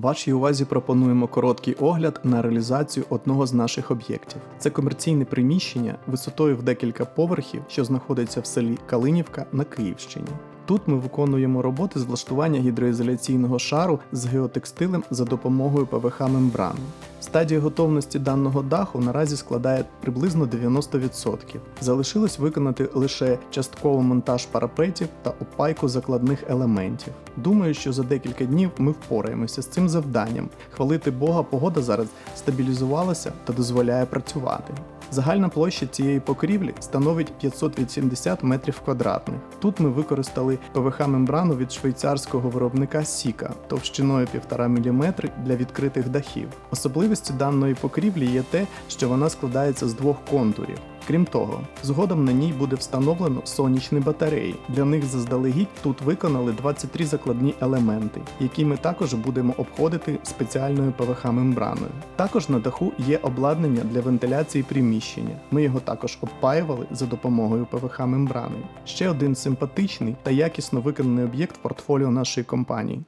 Вашій увазі пропонуємо короткий огляд на реалізацію одного з наших об'єктів. Це комерційне приміщення висотою в декілька поверхів, що знаходиться в селі Калинівка на Київщині. Тут ми виконуємо роботи з влаштування гідроізоляційного шару з геотекстилем за допомогою ПВХ мембрани. Стадія готовності даного даху наразі складає приблизно 90%. Залишилось виконати лише частково монтаж парапетів та опайку закладних елементів. Думаю, що за декілька днів ми впораємося з цим завданням. Хвалити Бога, погода зараз стабілізувалася та дозволяє працювати. Загальна площа цієї покрівлі становить 580 метрів квадратних. Тут ми використали ПВХ-мембрану від швейцарського виробника Сіка товщиною 1,5 мм для відкритих дахів. Особливістю даної покрівлі є те, що вона складається з двох контурів. Крім того, згодом на ній буде встановлено сонячні батареї. Для них заздалегідь тут виконали 23 закладні елементи, які ми також будемо обходити спеціальною ПВХ-мембраною. Також на даху є обладнання для вентиляції приміщення. Ми його також обпаювали за допомогою ПВХ-мембрани. Ще один симпатичний та якісно виконаний об'єкт в портфоліо нашої компанії.